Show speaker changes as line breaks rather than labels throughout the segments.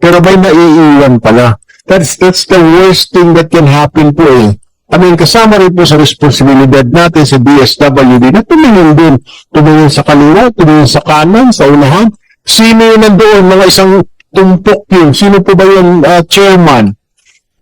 pero may naiiwan pala. That's, that's the worst thing that can happen po eh. I mean, kasama rin po sa responsibilidad natin sa DSWD na tumingin din. Tumingin sa kaliwa, tumingin sa kanan, sa unahan. Sino yun nandoon? Mga isang tumpok yun. Sino po ba yung ah, chairman?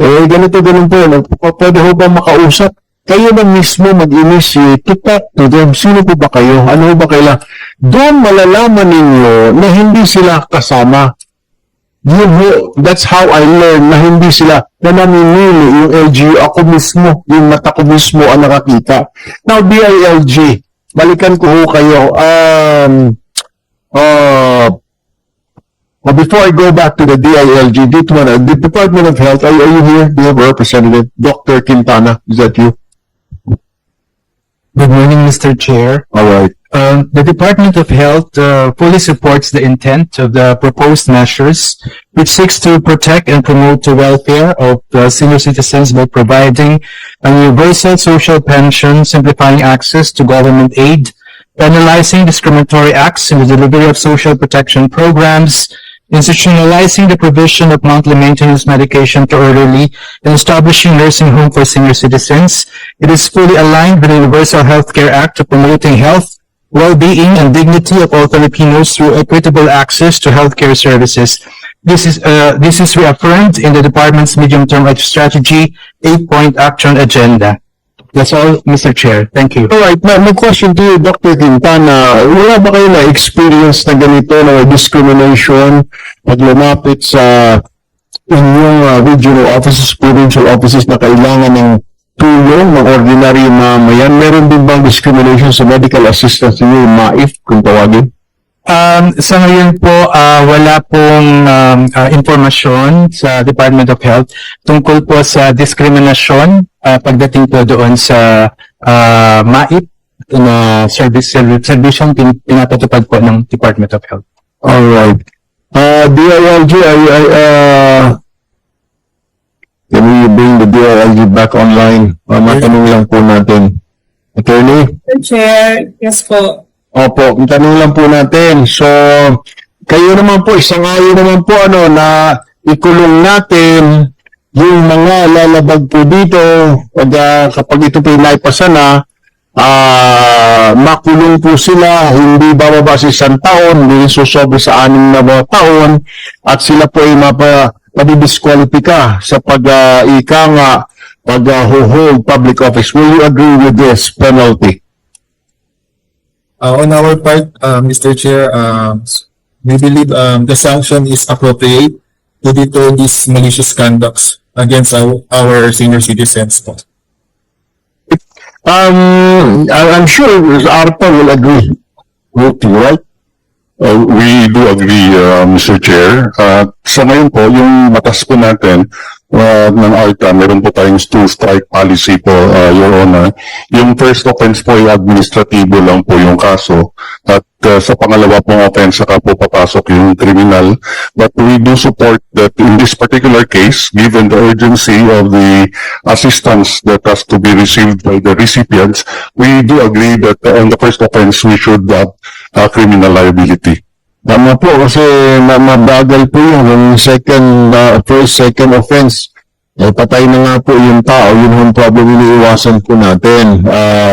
Eh, ganito, ganun po. yun. Pwede ho ba makausap? Kayo na mismo mag-initiate to talk to them. Sino po ba kayo? Ano ba kaila? Doon malalaman ninyo na hindi sila kasama. Ho, that's how I learned na hindi sila na namimili yung LGU. Ako mismo, yung mata ko mismo ang nakakita. Now, DILG, balikan ko ho kayo. Um, uh, well, before I go back to the DILG, dito na, the Department of Health, are, are you here? Do you have a representative? Dr. Quintana, is that you?
Good morning, Mr. Chair.
All right.
Um, the Department of Health uh, fully supports the intent of the proposed measures, which seeks to protect and promote the welfare of uh, senior citizens by providing a universal social pension, simplifying access to government aid, penalizing discriminatory acts in the delivery of social protection programs, institutionalizing the provision of monthly maintenance medication to elderly, and establishing nursing home for senior citizens. It is fully aligned with the Universal Healthcare Act of promoting health, well-being, and dignity of all Filipinos through equitable access to healthcare services. This is, uh, this is reaffirmed in the department's medium-term strategy, eight-point action agenda. That's all, Mr. Chair. Thank you.
All right, my, my question to you, Dr. Quintana, wala ba kayo na-experience na ganito na discrimination pag lumapit sa inyong uh, regional offices, provincial offices na kailangan ng tulong ng ordinary mamayan? Meron din bang discrimination sa medical assistance ninyo, MAIF, kung tawagin?
Um, sa ngayon po, ah, wala pong um, ah, informasyon sa Department of Health tungkol po sa diskriminasyon ah, pagdating po doon sa ah, MAIP na service service yung pin, pinapatupad po ng Department of Health.
All right. Uh, DILG, I, I, uh, can we bring the DILG back online? Uh, matanong lang po natin. Attorney?
Chair, yes po.
Opo, ang tanong lang po natin. So, kayo naman po, isang ayo naman po ano na ikulong natin yung mga lalabag po dito pag, ah, kapag ito po naipasa na, ah makulong po sila, hindi bababa sa isang taon, hindi susobra sa anim na mga taon, at sila po ay mapa, madidiskwalipika sa pag ah, nga, pag hold public office. Will you agree with this penalty?
Uh, on our part, uh, Mr. Chair, um, we believe um, the sanction is appropriate to deter these malicious conducts against our, our senior citizens.
Um, I- I'm sure ARPA will agree with you, right?
Uh, we do agree, uh, Mr. Chair. Uh, sa ngayon po, yung batas po natin uh, ng ARTA, meron po tayong two-strike policy po, uh, Your Honor. Yung first offense po ay administratibo lang po yung kaso. At uh, sa pangalawa pong offense, saka po papasok yung criminal. But we do support that in this particular case, given the urgency of the assistance that has to be received by the recipients, we do agree that uh, on the first offense, we should have uh, criminal liability.
Tama po, kasi ma- mabagal po yun. Yung second, uh, first, second offense, eh, patay na nga po yung tao. Yun yung problem iniiwasan po natin. Uh,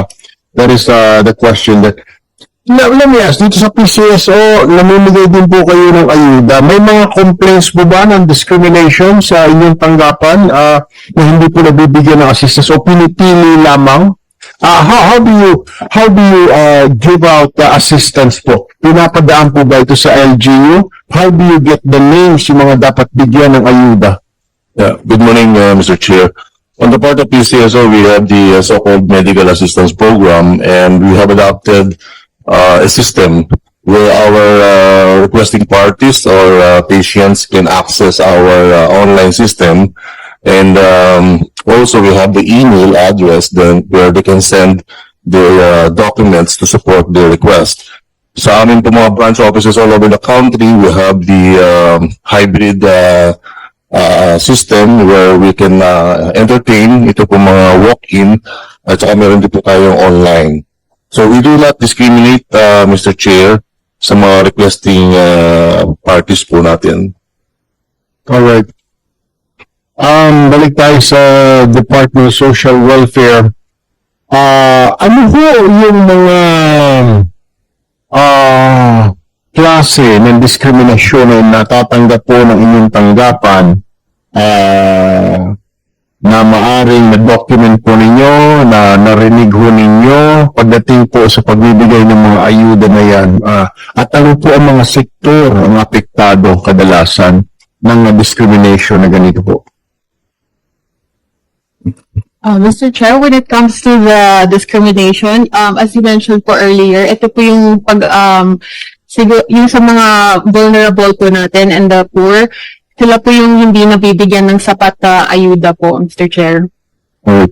that is uh, the question that Let, let me ask, dito sa PCSO, namimigay din po kayo ng ayuda. May mga complaints po ba ng discrimination sa inyong tanggapan uh, na hindi po nabibigyan ng assistance o pinipili lamang? Ah, how, how do you how do you uh, give out the assistance po? Pinapadaan po ba ito sa LGU? How do you get the names yung mga dapat bigyan ng ayuda?
Yeah, good morning, uh, Mr. Chair. On the part of PCSO, we have the uh, so-called medical assistance program, and we have adopted uh, a system where our uh, requesting parties or uh, patients can access our uh, online system. And um, also, we have the email address then where they can send their uh, documents to support their request. Sa amin po mga branch offices all over the country, we have the um, hybrid uh, uh, system where we can uh, entertain ito po mga walk-in at saka meron din po tayong online. So we do not discriminate, uh, Mr. Chair, sa mga requesting uh, parties po natin.
Alright. Um, balik tayo sa Department of Social Welfare. Ah, ano ho yung mga ah klase ng diskriminasyon na natatanggap po ng inyong tanggapan ah na maaring na-document po ninyo, na narinig ho ninyo pagdating po sa pagbibigay ng mga ayuda na yan. Ah, at ano po ang mga sektor ang apektado kadalasan ng discrimination na ganito po?
Uh, Mr. Chair, when it comes to the discrimination, um, as you mentioned po earlier, ito po yung pag, um, siguro, yung sa mga vulnerable po natin and the poor, sila po yung hindi nabibigyan ng sapat na ayuda po, Mr. Chair.
Alright.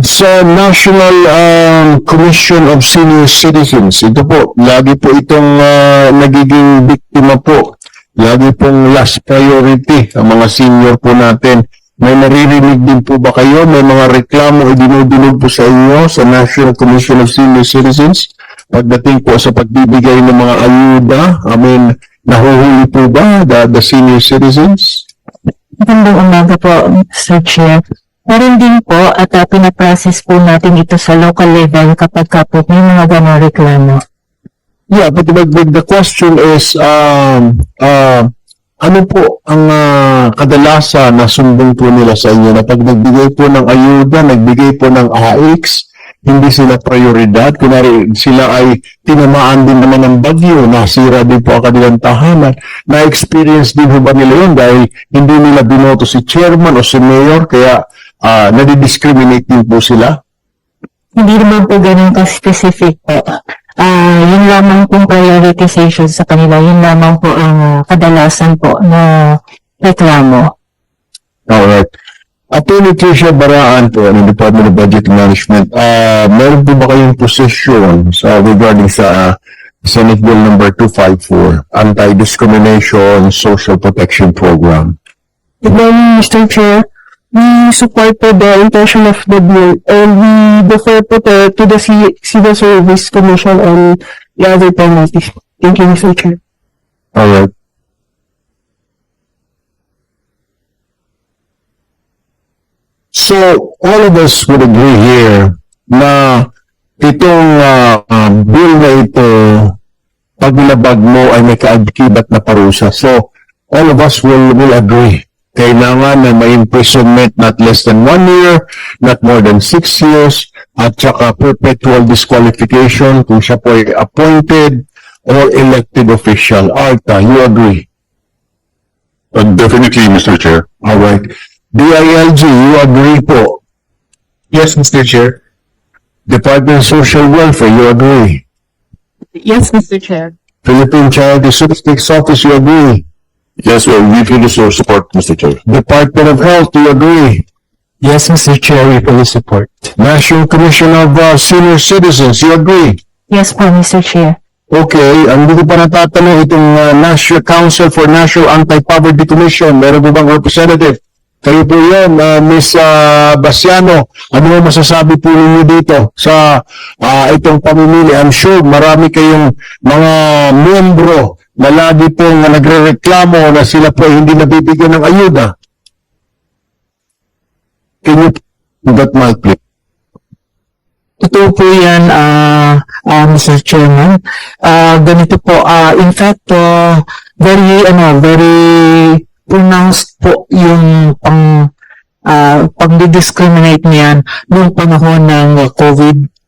Sa National um, Commission of Senior Citizens, ito po, lagi po itong ah, nagiging biktima po. Lagi pong last priority ang mga senior po natin. May naririnig din po ba kayo? May mga reklamo o dinudunog po sa inyo sa National Commission of Senior Citizens? Pagdating po sa pagbibigay ng mga ayuda, I mean, nahuhuli po ba the, the senior citizens?
Magandang umaga po, Sir Chair. Meron din po at uh, pinaprocess po natin ito sa local level kapag ka po may mga gano'ng reklamo.
Yeah, but, but, but the question is, um, uh, ano po ang ah, kadalasan na sumbong po nila sa inyo na pag nagbigay po ng ayuda, nagbigay po ng AX, hindi sila prioridad, kunwari sila ay tinamaan din naman ng bagyo, nasira din po ang kanilang tahanan. Na-experience din ho ba nila yun dahil hindi nila binoto si chairman o si mayor, kaya uh, nadidiscriminate din po sila?
Hindi naman po ganun ka-specific po. Ah, yun lamang pong prioritization sa kanila, yun lamang po ang ah, kadalasan po na reklamo.
Alright. Attorney Tricia Baraan po ng Department of Budget Management. Ah, meron po ba kayong posisyon sa regarding sa ah, Senate Bill number 254, Anti-Discrimination Social Protection Program?
Good morning, Mr. Chair. We support po the intention of the bill and we defer po to, to the Civil Service Commission and the other penalties. Thank you, Mr. Chair.
Alright. So, all of us would agree here na itong ah, ah, bill na ito, pag nilabag mo ay may kaagkibat na parusa. So, all of us will, will agree. Kailangan na may imprisonment not less than one year, not more than six years, at saka perpetual disqualification kung siya po ay appointed or elected official. Arta, you agree?
Uh, definitely, Mr. Chair.
All right. DILG, you agree po.
Yes, Mr. Chair.
Department of Social Welfare, you agree.
Yes, Mr. Chair.
Philippine Child Statistics Office, you agree.
Yes, well, we fully support, Mr. Chair.
Department of Health, you agree.
Yes, Mr. Chair, we fully support.
National Commission of uh, Senior Citizens, you agree.
Yes po, Mr. Chair.
Okay, ang hindi ko pa natatanong itong uh, National Council for National Anti-Poverty Commission, meron po bang representative? Kayo po yan, uh, Ms. uh, Basiano. Ano mo masasabi po ninyo dito sa uh, itong pamimili? I'm sure marami kayong mga membro na lagi pong nagre-reklamo na sila po hindi nabibigyan ng ayuda. Can you that mic, please?
Ito po yan, ah ah, Mr. Chairman. Ah, ganito po, ah in fact, ah, very, ano, very pronounced po yung pang, ah pag-discriminate niyan noong panahon ng COVID.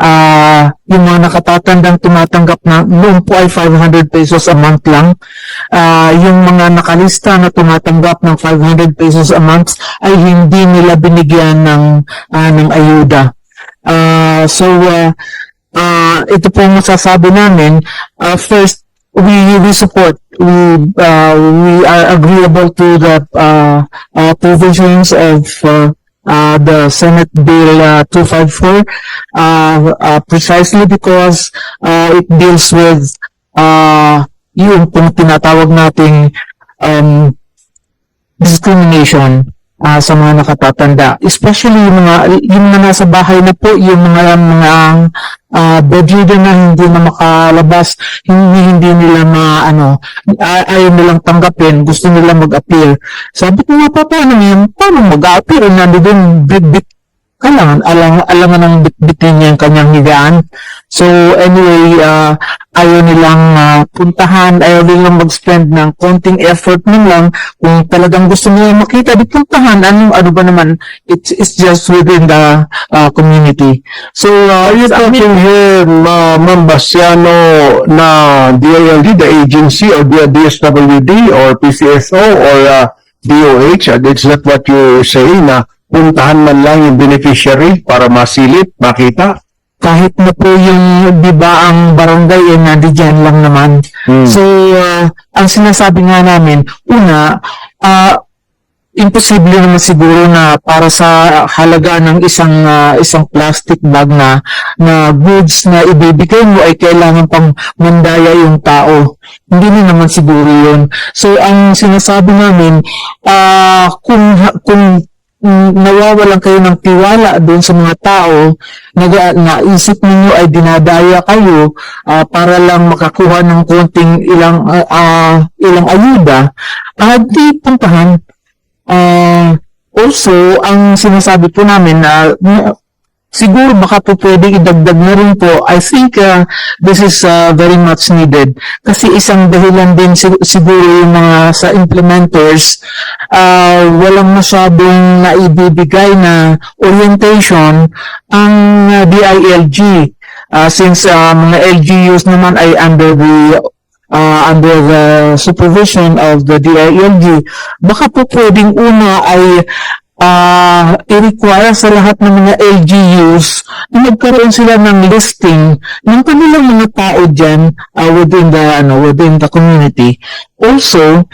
Ah, yung mga nakatatandang tumatanggap na noon po ay 500 pesos a month lang. Ah, yung mga nakalista na tumatanggap ng 500 pesos a month ay hindi nila binigyan ng ah, ng ayuda. Ah, so uh, uh, ito po masasabi namin. Uh, first, we we support we uh, we are agreeable to the uh, uh, provisions of uh, uh, the Senate Bill uh, 254 uh, uh, precisely because uh, it deals with uh, yung pong tinatawag nating um, discrimination ah, sa mga nakatatanda. Especially yung mga, yung mga nasa bahay na po, yung mga, mga ah, bedridden na hindi na makalabas, hindi, hindi nila ma, ano, ay- ayaw nilang tanggapin, gusto nila mag-appear. Sabi ko nga pa, paano yan? Paano mag-appear? Nandun, bit-bit kailangan alam alangan ng bitbitin niya yung kanyang higaan. So anyway, uh, ayaw nilang ah, puntahan, ayaw nilang mag-spend ng konting effort man lang. Kung talagang gusto nilang makita, di puntahan. Ano, ano ba naman? It's, it's just within the ah, community. So, uh,
Are you talking here, Ma Ma'am Basiano, na DILD, the agency, or the DSWD, or PCSO, or uh, DOH? Uh, Is that what you're saying, na puntahan man lang yung beneficiary para masilip, makita?
kahit na po yung, di ba, ang barangay ay nandiyan lang naman.
Hmm.
So, uh, ang sinasabi nga namin, una, uh, imposible naman siguro na para sa halaga ng isang ah, isang plastic bag na na goods na ibibigay mo ay kailangan pang mandaya yung tao. Hindi na naman siguro yun. So, ang sinasabi namin, ah kung kung nawawalan kayo ng tiwala doon sa mga tao, nag, naisip ninyo ay dinadaya kayo ah, para lang makakuha ng konting ilang ah, ah, ilang ayuda, ah, di puntahan. Ah, also, ang sinasabi po namin na na- siguro baka po pwede idagdag na rin po, I think uh, this is uh, very much needed. Kasi isang dahilan din sig- siguro yung mga sa implementers, uh, walang masyadong naibibigay na orientation ang uh, DILG. Uh, since uh, mga LGUs naman ay under the uh, under the supervision of the DILG, baka po pwedeng una ay uh, i-require sa lahat ng mga LGUs na magkaroon sila ng listing ng kanilang mga tao dyan uh, within the ano within the community. Also,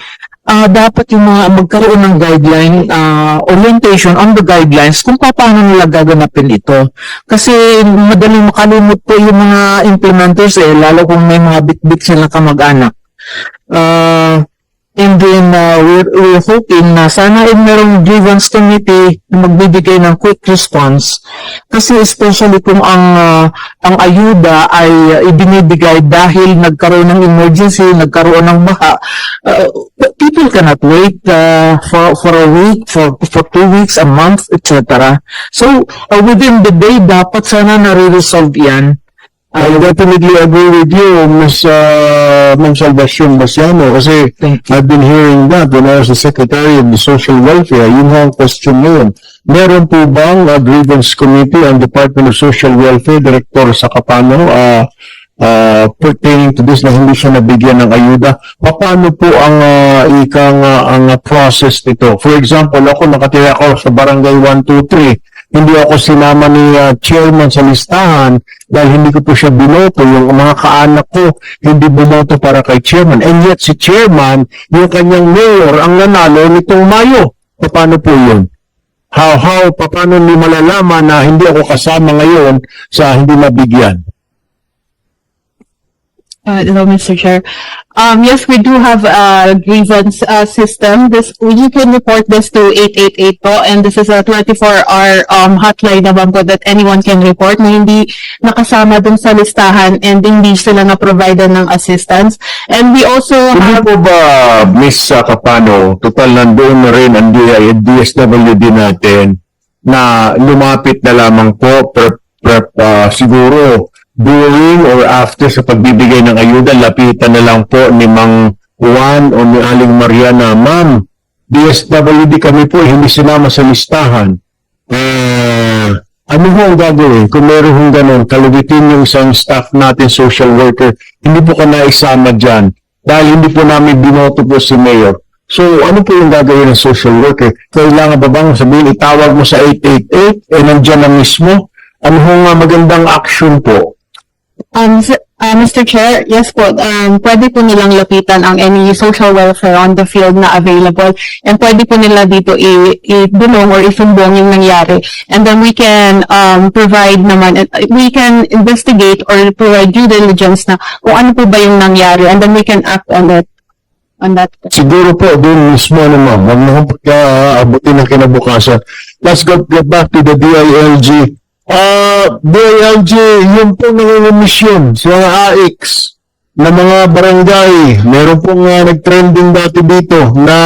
uh, dapat yung mga magkaroon ng guideline uh, orientation on the guidelines kung paano nila gaganapin ito. Kasi madaling makalumot po yung mga implementers eh, lalo kung may mga bit-bit silang kamag-anak. Uh, And then, uh, we're, we're hoping na sana ay merong grievance committee na magbibigay ng quick response. Kasi especially kung ang, uh, ang ayuda ay uh, ibinibigay dahil nagkaroon ng emergency, nagkaroon ng baha, uh, people cannot wait uh, for, for a week, for, for two weeks, a month, etc. So, uh, within the day, dapat sana nare-resolve yan.
I definitely agree with you, Ms. Uh, Ma'am Salvacion Basiano, kasi
Thank.
I've been hearing that when I was the Secretary of the Social Welfare. Yun nga ang question ngayon. Meron po bang uh, grievance committee ang Department of Social Welfare, Director sa Kapano, uh, uh, pertaining to this na hindi siya nabigyan ng ayuda? Paano po ang uh, ikang uh, ang uh, process nito? For example, ako nakatira ako sa Barangay 123, hindi ako sinama ni uh, chairman sa listahan dahil hindi ko po siya binoto. Yung mga kaanak ko hindi bumoto para kay chairman. And yet si chairman, yung kanyang mayor, ang nanalo nitong Mayo. Paano po yun? How, how, paano ni malalaman na hindi ako kasama ngayon sa hindi mabigyan?
Uh, hello, Mr. Chair. Um, yes, we do have a grievance, uh, system. This, you can report this to 888 po, and this is a 24-hour, um, hotline naman po that anyone can report na hindi nakasama dun sa listahan and hindi sila na-provide ng assistance. And we also
Hindi
have,
po ba, Miss uh, Capano, total nandoon na rin ang DI DSWD natin na lumapit na lamang po prep, prep uh, siguro during or after sa pagbibigay ng ayuda, lapitan na lang po ni Mang Juan o ni Aling Mariana, Ma'am, DSWD kami po, hindi sinama sa listahan. Eh, ano ho ang gagawin? Kung meron hong ganun, kalugitin yung isang staff natin, social worker, hindi po ka naisama dyan dahil hindi po namin binoto po si Mayor. So, ano po yung gagawin ng social worker? Kailangan ba bang sabihin, itawag mo sa 888, eh nandyan na mismo? Ano ho magandang action po?
Um, uh, Mr. Chair, yes po, um, pwede po nilang lapitan ang any social welfare on the field na available and pwede po nila dito i- i-bulong or isumbong yung nangyari. And then we can um, provide naman, uh, we can investigate or provide due diligence na kung ano po ba yung nangyari and then we can act on it. on that.
Siguro po, doon mismo na ma'am, huwag na pagkaabutin ng kinabukasan. Let's go, get back to the DILG. Ah, DILG, yung po nangungumisyon sa mga AX na mga barangay, meron pong ah, nag-trending dati dito na